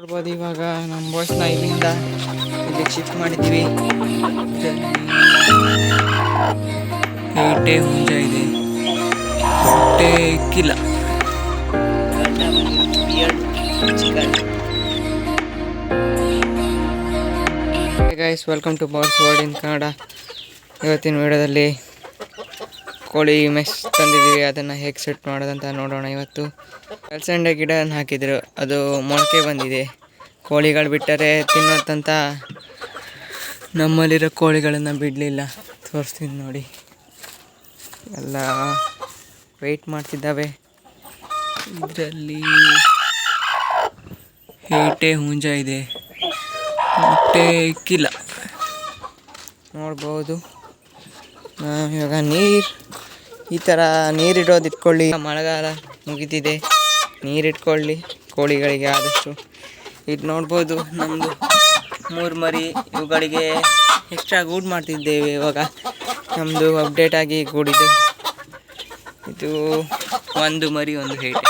ನೋಡ್ಬೋದು, ಇವಾಗ ನಮ್ಮ ಬಾಯ್ಸ್ನ ಇಲ್ಲಿಂದ ಇಲ್ಲಿ ಶಿಫ್ಟ್ ಮಾಡಿದ್ದೀವಿ. ಏಟೇ ಹುಂಜ ಇದೆ. ಹೊಟ್ಟೆ ಇಕ್ಕಿಲ್ಲ guys welcome to boys world in Kannada ಇವತ್ತಿನ ವಿಡಿಯೋದಲ್ಲಿ ಕೋಳಿ ಮೆಶ್ ತಂದಿದ್ದೀವಿ, ಅದನ್ನು ಹೇಗೆ ಸೆಟ್ ಮಾಡೋದಂತ ನೋಡೋಣ ಇವತ್ತು. ಕಲ್ಸಂಡೆ ಗಿಡನ ಹಾಕಿದರು, ಅದು ಮೊಳಕೆ ಬಂದಿದೆ. ಕೋಳಿಗಳು ಬಿಟ್ಟರೆ ತಿನ್ನೋದಂತ ನಮ್ಮಲ್ಲಿರೋ ಕೋಳಿಗಳನ್ನು ಬಿಡಲಿಲ್ಲ. ತೋರಿಸ್ತೀನಿ ನೋಡಿ. ಎಲ್ಲ ವೆಯ್ಟ್ ಮಾಡ್ತಿದ್ದಾವೆ. ಇದರಲ್ಲಿ ಏಟೆ ಹುಂಜ ಇದೆ. ಮೊಟ್ಟೆ ಇಕ್ಕಿಲ್ಲ. ನೋಡ್ಬೋದು. ಇವಾಗ ನೀರು ಈ ಥರ ನೀರಿಡೋದು ಇಟ್ಕೊಳ್ಳಿ. ಮಳೆಗಾಲ ಮುಗಿದಿದೆ. ನೀರಿಟ್ಕೊಳ್ಳಿ ಕೋಳಿಗಳಿಗೆ ಆದಷ್ಟು. ಇದು ನೋಡ್ಬೋದು ನಮ್ಮದು ಮೂರು ಮರಿ. ಇವುಗಳಿಗೆ ಎಕ್ಸ್ಟ್ರಾ ಗೂಡು ಮಾಡ್ತಿದ್ದೇವೆ ಇವಾಗ. ನಮ್ಮದು ಅಪ್ಡೇಟ್ ಆಗಿ ಗೂಡಿದೆ. ಇದು ಒಂದು ಮರಿ, ಒಂದು ಹೇಟೆ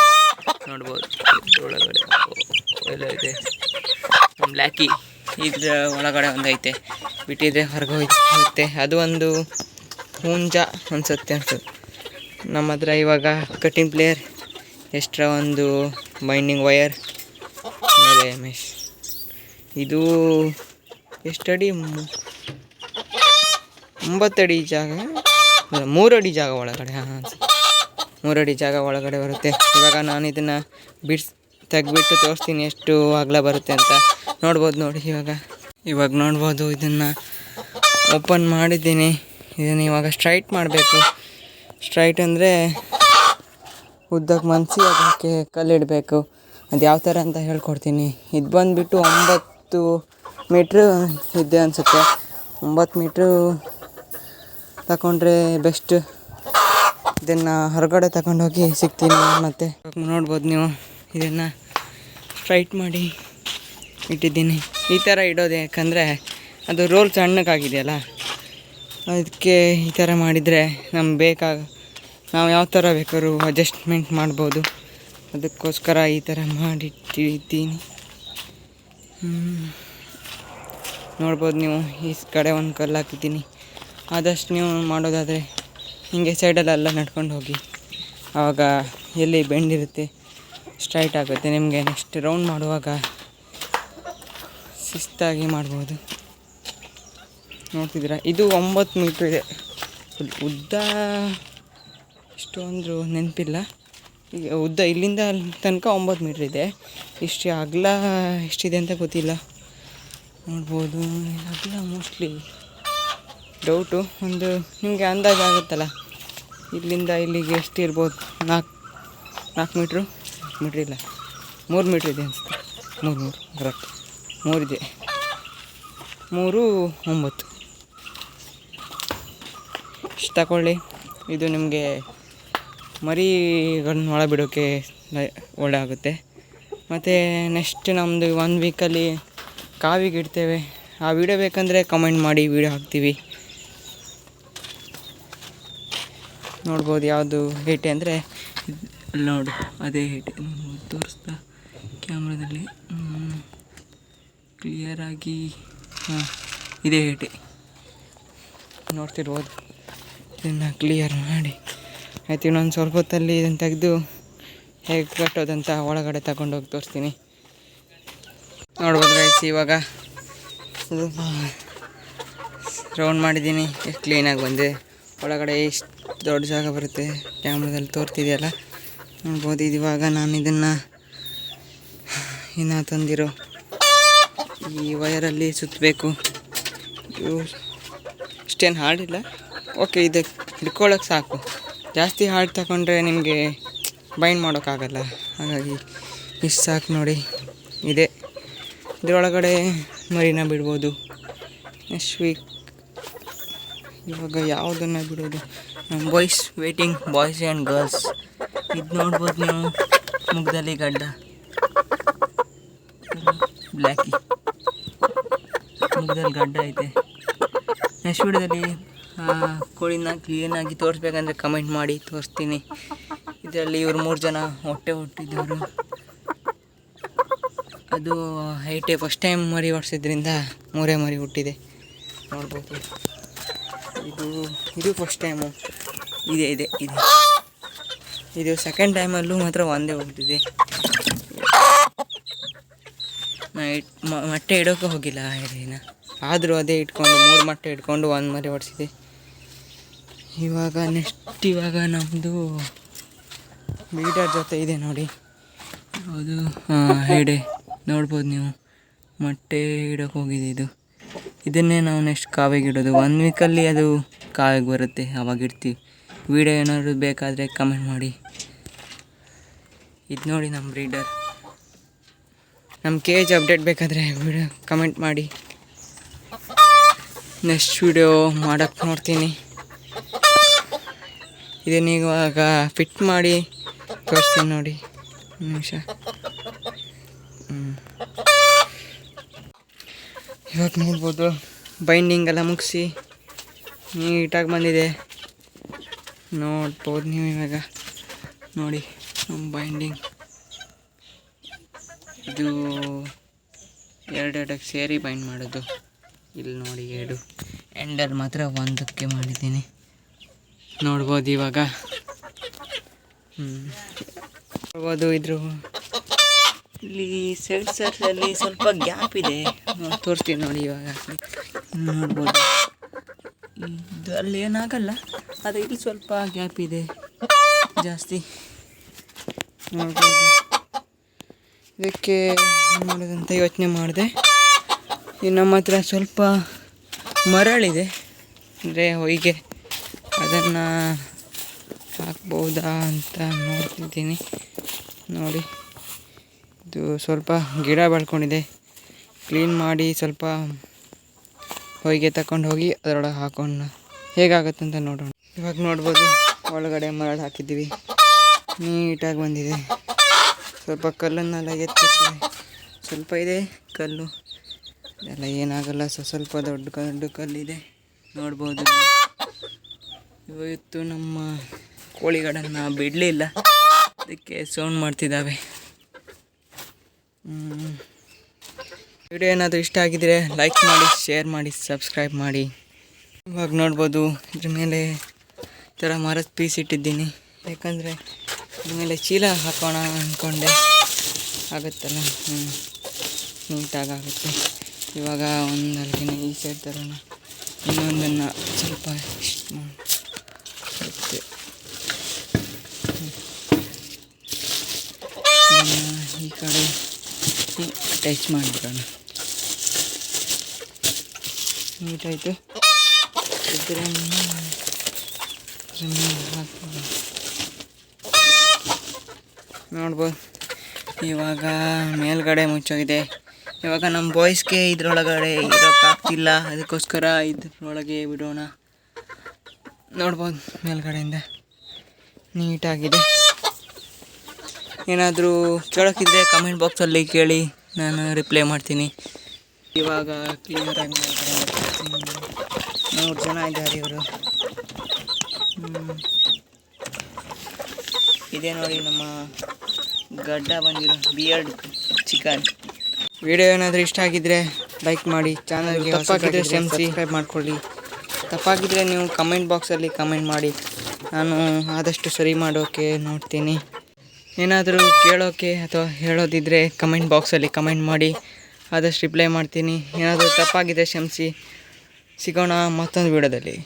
ನೋಡ್ಬೋದು. ಒಳಗಡೆ ಎಲ್ಲ ಇದೆ. ಬ್ಲ್ಯಾಕಿ ಇದ್ರ ಒಳಗಡೆ ಒಂದು ಐತೆ. ಬಿಟ್ಟಿದ್ರೆ ಹೊರಗೆ ಅದು ಒಂದು ಹುಂಜ ಅನ್ಸುತ್ತೆ ಅನ್ಸುತ್ತೆ. ನಮ್ಮ ಹತ್ರ ಇವಾಗ ಕಟ್ಟಿಂಗ್ ಪ್ಲೇಯರ್ ಎಕ್ಸ್ಟ್ರಾ ಒಂದು ಬೈಂಡಿಂಗ್ ವಯರ್ ಮೇಲೆ ಮೆಶ್ ಇದು ಎಷ್ಟಡಿ ಒಂಬತ್ತಡಿ ಜಾಗ? ಮೂರು ಮೂರಡಿ ಜಾಗ ಒಳಗಡೆ, ಹಾಂ ಮೂರಡಿ ಜಾಗ ಒಳಗಡೆ ಬರುತ್ತೆ. ಇವಾಗ ನಾನು ಇದನ್ನು ಬಿಡ್ಸ್ ತೆಗ್ಬಿಟ್ಟು ತೋರಿಸ್ತೀನಿ ಎಷ್ಟು ಅಗಲ ಬರುತ್ತೆ ಅಂತ. ನೋಡ್ಬೋದು ನೋಡಿ ಇವಾಗ. ಇವಾಗ ನೋಡ್ಬೋದು ಇದನ್ನು ಓಪನ್ ಮಾಡಿದ್ದೀನಿ. ಇದನ್ನು ಇವಾಗ ಸ್ಟ್ರೈಟ್ ಮಾಡಬೇಕು. ಸ್ಟ್ರೈಟ್ ಅಂದರೆ ಉದ್ದಕ್ಕೆ ಮನ್ಸಿ ಅದಕ್ಕೆ ಕಲ್ಲಿಡಬೇಕು. ಅದು ಯಾವ ಥರ ಅಂತ ಹೇಳ್ಕೊಡ್ತೀನಿ. ಇದು ಬಂದುಬಿಟ್ಟು ಒಂಬತ್ತು ಮೀಟ್ರ್ ಇದೆ ಅನಿಸುತ್ತೆ. ಒಂಬತ್ತು ಮೀಟ್ರು ತಗೊಂಡ್ರೆ ಬೆಸ್ಟ್. ಇದನ್ನು ಹೊರಗಡೆ ತಗೊಂಡೋಗಿ ಸಿಗ್ತೀನಿ ಮತ್ತು ನೋಡ್ಬೋದು ನೀವು. ಇದನ್ನು ಸ್ಟ್ರೈಟ್ ಮಾಡಿ ಇಟ್ಟಿದ್ದೀನಿ. ಈ ಥರ ಇಡೋದು ಯಾಕಂದರೆ ಅದು ರೋಲ್ ಸಣ್ಣಕ್ಕಾಗಿದೆಯಲ್ಲ ಅದಕ್ಕೆ ಈ ಥರ ಮಾಡಿದರೆ ನಮ್ಗೆ ಬೇಕಾಗ ನಾವು ಯಾವ ಥರ ಬೇಕಾದ್ರೂ ಅಡ್ಜಸ್ಟ್ಮೆಂಟ್ ಮಾಡ್ಬೋದು. ಅದಕ್ಕೋಸ್ಕರ ಈ ಥರ ಮಾಡಿಟ್ಟಿದ್ದೀನಿ. ನೋಡ್ಬೋದು ನೀವು, ಈ ಕಡೆ ಒಂದು ಕಲ್ಲು ಹಾಕಿದ್ದೀನಿ. ಆದಷ್ಟು ನೀವು ಮಾಡೋದಾದರೆ ಹಿಂಗೆ ಸೈಡಲ್ಲೆಲ್ಲ ನಡ್ಕೊಂಡು ಹೋಗಿ. ಆವಾಗ ಎಲ್ಲಿ ಬೆಂಡಿರುತ್ತೆ ಸ್ಟ್ರೈಟ್ ಆಗುತ್ತೆ. ನಿಮಗೆ ನೆಕ್ಸ್ಟ್ ರೌಂಡ್ ಮಾಡುವಾಗ ಶಿಸ್ತಾಗಿ ಮಾಡ್ಬೋದು. ನೋಡ್ತಿದ್ದೀರಾ? ಇದು ಒಂಬತ್ತು ಮೀಟ್ರ್ ಇದೆ. ಉದ್ದ. ಎಷ್ಟು ಅಂದರು ನೆನಪಿಲ್ಲ. ಈಗ ಉದ್ದ ಇಲ್ಲಿಂದ ತನಕ ಒಂಬತ್ತು ಮೀಟ್ರ್ ಇದೆ. ಇಷ್ಟು ಅಗಲ ಎಷ್ಟಿದೆ ಅಂತ ಗೊತ್ತಿಲ್ಲ. ನೋಡ್ಬೋದು. ಅಗಲ ಮೋಸ್ಟ್ಲಿ ಡೌಟು ಒಂದು ನಿಮಗೆ ಅಂದಾಜು ಆಗುತ್ತಲ್ಲ? ಇಲ್ಲಿಂದ ಇಲ್ಲಿಗೆ ಎಷ್ಟು ಇರ್ಬೋದು? ನಾಲ್ಕು ನಾಲ್ಕು ಮೀಟ್ರು? ಮೀಟ್ರ್ ಇಲ್ಲ. ಮೂರು ಮೀಟ್ರ್ ಇದೆ ಅನಿಸುತ್ತೆ. ಮೂರು ಮೂರು ಕರೆಕ್ಟ್ ಮೂರಿದೆ ಮೂರು ಒಂಬತ್ತು. ಇಷ್ಟು ತಗೊಳ್ಳಿ. ಇದು ನಿಮಗೆ ಮರಿಗಳನ್ನ ಒಳ ಬಿಡೋಕ್ಕೆ ಲ- ಒಳ್ಳೆ ಆಗುತ್ತೆ. ಮತ್ತು ನೆಕ್ಸ್ಟ್ ನಮ್ಮದು ಒನ್ ವೀಕಲ್ಲಿ ಕಾವಿಗೆ ಇಡ್ತೇವೆ. ಆ ವಿಡಿಯೋ ಬೇಕಂದರೆ ಕಮೆಂಟ್ ಮಾಡಿ ವಿಡಿಯೋ ಹಾಕ್ತೀವಿ. ನೋಡ್ಬೋದು ಯಾವುದು ಹೇಟೆ ಅಂದರೆ ನೋಡಿ, ಅದೇ ಹೇಟೆ ತೋರಿಸ್ತಾ ಕ್ಯಾಮ್ರಾದಲ್ಲಿ ಕ್ಲಿಯರಾಗಿ ಹಾಂ, ಇದೇ ಹೇಟೆ ನೋಡ್ತಿರ್ಬೋದು. ಇದನ್ನು ಕ್ಲಿಯರ್ ಮಾಡಿ. ಆಯ್ತು, ಇನ್ನೊಂದು ಸ್ವಲ್ಪ ಹೊತ್ತಲ್ಲಿ ಇದನ್ನು ತೆಗೆದು ಹೇಗೆ ಕಟ್ಟೋದಂತ ಒಳಗಡೆ ತಗೊಂಡೋಗಿ ತೋರಿಸ್ತೀನಿ. ನೋಡ್ಬೋದು ಗೈಸ್ ಇವಾಗ ರೌಂಡ್ ಮಾಡಿದ್ದೀನಿ. ಎಷ್ಟು ಕ್ಲೀನಾಗಿ ಬಂದೆ ಒಳಗಡೆ ಎಷ್ಟು ದೊಡ್ಡ ಜಾಗ ಬರುತ್ತೆ ಕ್ಯಾಮ್ರಾದಲ್ಲಿ ತೋರ್ತಿದೆಯಲ್ಲ? ನೋಡ್ಬೋದು, ಇದು ಇವಾಗ ನಾನು ಇದನ್ನು ಇನ್ನು ತಂದಿರೋ ಈ ವಯರಲ್ಲಿ ಸುತ್ತಬೇಕು. ಇಷ್ಟೇನು ಹಾರ್ಡಿಲ್ಲ ಓಕೆ, ಇದು ಹಿಡ್ಕೊಳ್ಳೋಕೆ ಸಾಕು. ಜಾಸ್ತಿ ಹಾಡು ತಗೊಂಡ್ರೆ ನಿಮಗೆ ಬೈಂಡ್ ಮಾಡೋಕ್ಕಾಗಲ್ಲ. ಹಾಗಾಗಿ ಇಷ್ಟು ಸಾಕು ನೋಡಿ. ಇದೆ. ಇದರೊಳಗಡೆ ಮರಿನ ಬಿಡ್ಬೋದು. ನೆಕ್ಸ್ಟ್ ವೀಕ್ ಇವಾಗ ಯಾವುದನ್ನು ಬಿಡೋದು? Boys waiting boys and girls. ಇದು ನೋಡ್ಬೋದು ನೀವು. ಮುಗ್ದಲ್ಲಿ ಗಡ್ಡ. ಬ್ಲ್ಯಾಕಿ. ಮುಗ್ದಲ್ಲಿ ಗಡ್ಡ ಐತೆ. ನೆಕ್ಸ್ಟ್ ವಿಡಿಯೋದಲ್ಲಿ ಕೋಳಿನ ಕ್ಲೀನಾಗಿ ತೋರಿಸ್ಬೇಕಂದ್ರೆ ಕಮೆಂಟ್ ಮಾಡಿ, ತೋರಿಸ್ತೀನಿ. ಇದರಲ್ಲಿ ಇವರು ಮೂರು ಜನ ಹೊಟ್ಟೆ ಹೊಟ್ಟಿದ್ದವರು ಅದು ಹೈಟೆ ಫಸ್ಟ್ ಟೈಮ್ ಮರಿ ಹೊಡ್ಸಿದ್ರಿಂದ ಮೂರೇ ಮರಿ ಹುಟ್ಟಿದೆ. ನೋಡ್ಬೋದು. ಇದು ಇದು ಫಸ್ಟ್ ಟೈಮು ಇದೆ ಇದೆ ಇದೆ. ಇದು ಸೆಕೆಂಡ್ ಟೈಮಲ್ಲೂ ಮಾತ್ರ ಒಂದೇ ಹುಟ್ಟಿದೆ. ಮೊಟ್ಟೆ ಇಡೋಕೆ ಹೋಗಿಲ್ಲ ಇದೇನ ಆದರೂ ಅದೇ ಇಟ್ಕೊಂಡು ಮೂರು ಮೊಟ್ಟೆ ಇಟ್ಕೊಂಡು ಒಂದು ಮರಿ ಹೊಡ್ಸಿದೆ ಇವಾಗ ನೆಕ್ಸ್ಟ್ ಇವಾಗ ನಮ್ಮದು ಬೀಡರ್ ಜೊತೆ ಇದೆ ನೋಡಿ. ಅದು ಹೆಡೆ. ನೋಡ್ಬೋದು ನೀವು. ಮೊಟ್ಟೆ ಇಡೋಕೆ ಹೋಗಿದೆ ಇದು. ಇದನ್ನೇ ನಾವು ನೆಕ್ಸ್ಟ್ ಕಾವಿಗೆ ಇಡೋದು. ಒನ್ ವೀಕಲ್ಲಿ ಅದು ಕಾವಿಗೆ ಬರುತ್ತೆ, ಅವಾಗ ಇಡ್ತೀವಿ. ವೀಡಿಯೋ ಏನಾದರೂ ಬೇಕಾದರೆ ಕಮೆಂಟ್ ಮಾಡಿ. ಇದು ನೋಡಿ ನಮ್ಮ ಬ್ರೀಡರ್ ನಮ್ಮ ಕೇಜ್ ಅಪ್ಡೇಟ್ ಬೇಕಾದರೆ ವಿಡಿಯೋ ಕಮೆಂಟ್ ಮಾಡಿ. ನೆಕ್ಸ್ಟ್ ವಿಡಿಯೋ ಮಾಡೋಕ್ಕೆ ನೋಡ್ತೀನಿ. ಇದನ್ನ ಇವಾಗ ಫಿಟ್ ಮಾಡಿ ತೋರಿಸ್ತೀನಿ ನೋಡಿ. ನಿಮಿಷ. ಇವಾಗ ನೋಡ್ಬೋದು ಬೈಂಡಿಂಗ್ ಎಲ್ಲ ಮುಗಿಸಿ ನೀಟಾಗಿ ಬಂದಿದೆ. ನೋಡ್ಬೋದು ನೀವು ಇವಾಗ. ನೋಡಿ, ನಮ್ಮ ಬೈಂಡಿಂಗ್ ಇದು ಎರಡೆರಡಕ್ಕೆ ಸೇರಿ ಬೈಂಡ್ ಮಾಡೋದು. ಇಲ್ಲಿ ನೋಡಿ ಎರಡು. ಎಂಡಲ್ಲಿ ಮಾತ್ರ ಒಂದಕ್ಕೆ ಮಾಡಿದ್ದೀನಿ. ನೋಡ್ಬೋದು ಇವಾಗ. ಹ್ಞೂ ನೋಡ್ಬೋದು ಇದ್ರ. ಇಲ್ಲಿ ಸೈಡ್ ಸೈಡ್ಸಲ್ಲಿ ಸ್ವಲ್ಪ ಗ್ಯಾಪ್ ಇದೆ. ತೋರಿಸ್ತೀನಿ ನೋಡಿ ಇವಾಗ. ನೋಡ್ಬೋದು. ಇದು ಅಲ್ಲಿ ಏನಾಗಲ್ಲ ಆದರೆ ಇಲ್ಲಿ ಸ್ವಲ್ಪ ಗ್ಯಾಪ್ ಇದೆ. ಜಾಸ್ತಿ. ನೋಡ್ಬೋದು. ಇದಕ್ಕೆ ಮಾಡೋದಂತ ಯೋಚನೆ ಮಾಡಿದೆ. ಇನ್ನು ನಮ್ಮ ಹತ್ರ ಸ್ವಲ್ಪ ಮರಳಿದೆ. ಅಂದರೆ ಹೊಯ್ಗೆ. ಅದನ್ನು ಹಾಕ್ಬೋದಾ ಅಂತ ನೋಡ್ತಿದ್ದೀನಿ. ನೋಡಿ. ಇದು ಸ್ವಲ್ಪ ಗಿಡ ಬೆಳ್ಕೊಂಡಿದೆ. ಕ್ಲೀನ್ ಮಾಡಿ ಸ್ವಲ್ಪ ಹೊಯ್ಗೆ ತಗೊಂಡು ಹೋಗಿ ಅದರೊಳಗೆ ಹಾಕೊಂಡು ಹೇಗಾಗುತ್ತೆ ಅಂತ ನೋಡೋಣ. ಇವಾಗ ನೋಡ್ಬೋದು ಒಳಗಡೆ ಮರಳು ಹಾಕಿದ್ದೀವಿ. ನೀಟಾಗಿ ಬಂದಿದೆ. ಸ್ವಲ್ಪ ಕಲ್ಲನ್ನೆಲ್ಲ ಎತ್ತಿದೆ ಸ್ವಲ್ಪ ಇದೆ ಕಲ್ಲು. ಎಲ್ಲ ಏನಾಗಲ್ಲ. ಸ್ವಲ್ಪ ದೊಡ್ಡ ದೊಡ್ಡ ಕಲ್ಲಿದೆ. ನೋಡ್ಬೋದು. ಇವತ್ತು ನಮ್ಮ ಕೋಳಿಗಳನ್ನು ಬಿಡಲಿಲ್ಲ ಅದಕ್ಕೆ ಸೌಂಡ್ ಮಾಡ್ತಿದ್ದಾವೆ ವಿಡಿಯೋ ಏನಾದರೂ ಇಷ್ಟ ಆಗಿದ್ರೆ ಲೈಕ್ ಮಾಡಿ ಶೇರ್ ಮಾಡಿ ಸಬ್ಸ್ಕ್ರೈಬ್ ಮಾಡಿ. ಇವಾಗ ನೋಡ್ಬೋದು ಇದ್ರ ಮೇಲೆ ಈ ಥರ ಮರದ ಪೀಸ್ ಇಟ್ಟಿದ್ದೀನಿ. ಯಾಕಂದರೆ ಇದ್ರ ಮೇಲೆ ಚೀಲ ಹಾಕೋಣ ಅಂದ್ಕೊಂಡೆ ಆಗುತ್ತಲ್ಲ? ಹ್ಞೂ ನೀಟಾಗಿ ಆಗುತ್ತೆ. ಇವಾಗ ಒಂದು ಅಲ್ಲಿಗೆ ಈ ಸೈಡ್ ತರೋಣ. ಇನ್ನೊಂದನ್ನು ಸ್ವಲ್ಪ ಇಷ್ಟು ಮಾಡಿ ಮತ್ತೆ ಇದನ್ನ ಈ ಕಡೆ ಟಚ್ ಮಾಡಿಬಿಡೋಣ. ನೀಟಾಯಿತು? ಇದ್ರೆ ನೋಡ್ಬೋದು ಇವಾಗ ಮೇಲ್ಗಡೆ ಮುಚ್ಚೋಗಿದೆ. ಇವಾಗ ನಮ್ಮ ಬಾಯ್ಸ್ಗೆ ಇದ್ರೊಳಗಡೆ ಇರೋಕ್ಕಾಗ್ತಿಲ್ಲ ಅದಕ್ಕೋಸ್ಕರ ಇದ್ರೊಳಗೆ ಬಿಡೋಣ. ನೋಡ್ಬೋದು ಮೇಲ್ಗಡೆಯಿಂದ ನೀಟಾಗಿದೆ. ಏನಾದರೂ ಕೇಳೋಕ್ಕಿದ್ರೆ ಕಮೆಂಟ್ ಬಾಕ್ಸಲ್ಲಿ ಕೇಳಿ ನಾನು ರಿಪ್ಲೈ ಮಾಡ್ತೀನಿ. ಇವಾಗ ಕ್ಲಿಯರಾಗಿ ಮೂರು ಜನ ಇದ್ದಾರೆ ಇವರು. ಇದೇ ನೋಡಿ ನಮ್ಮ ಗಡ್ಡ ಬಂದಿರೋ ಬಿಯರ್ಡ್ ಚಿಕನ್. ವಿಡಿಯೋ ಏನಾದರೂ ಇಷ್ಟ ಆಗಿದ್ರೆ ಲೈಕ್ ಮಾಡಿ ಚಾನಲ್ಗೆ ತಪ್ಪಾಗಿದ್ರೆ ಕ್ಷಮಿಸಿ ಸಬ್ಸ್ಕ್ರೈಬ್ ಮಾಡ್ಕೊಳ್ಳಿ. ತಪ್ಪಾಗಿದ್ರೆ ನೀವು ಕಮೆಂಟ್ ಬಾಕ್ಸಲ್ಲಿ ಕಮೆಂಟ್ ಮಾಡಿ. ನಾನು ಆದಷ್ಟು ಸರಿ ಮಾಡೋಕ್ಕೆ ನೋಡ್ತೀನಿ. ಏನಾದರೂ ಕೇಳೋಕ್ಕೆ ಅಥವಾ ಹೇಳೋದಿದ್ದರೆ ಕಮೆಂಟ್ ಬಾಕ್ಸಲ್ಲಿ ಕಮೆಂಟ್ ಮಾಡಿ, ಆದಷ್ಟು ರಿಪ್ಲೈ ಮಾಡ್ತೀನಿ. ಏನಾದರೂ ತಪ್ಪಾಗಿದೆ ಕ್ಷಮಿಸಿ ಸಿಗೋಣ ಮತ್ತೊಂದು ವಿಡಿಯೋದಲ್ಲಿ.